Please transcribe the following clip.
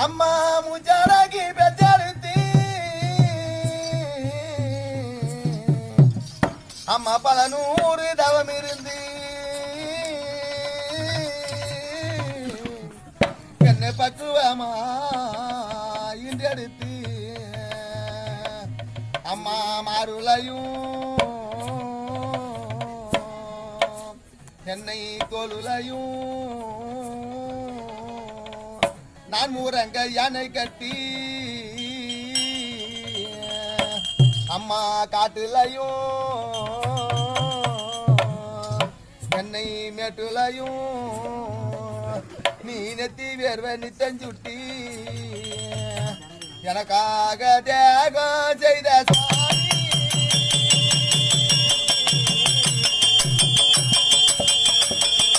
ಅಮ್ಮ ಮುಜಾರಾಗಿ ಬೆಜಾರಿತಿ அம்மா பல நூறு தவம் இருந்து. என்ன பற்றுவமா இன்றெடுத்து அம்மா மாருளையும் என்னை கொலுளையும் நான் மூரங்க யானை கட்டி அம்மா காட்டுலையும் என்னை மேட்டுலையும் நீ நெத்தி வேர்வை நித்தஞ்சுட்டி எனக்காக தியாகம்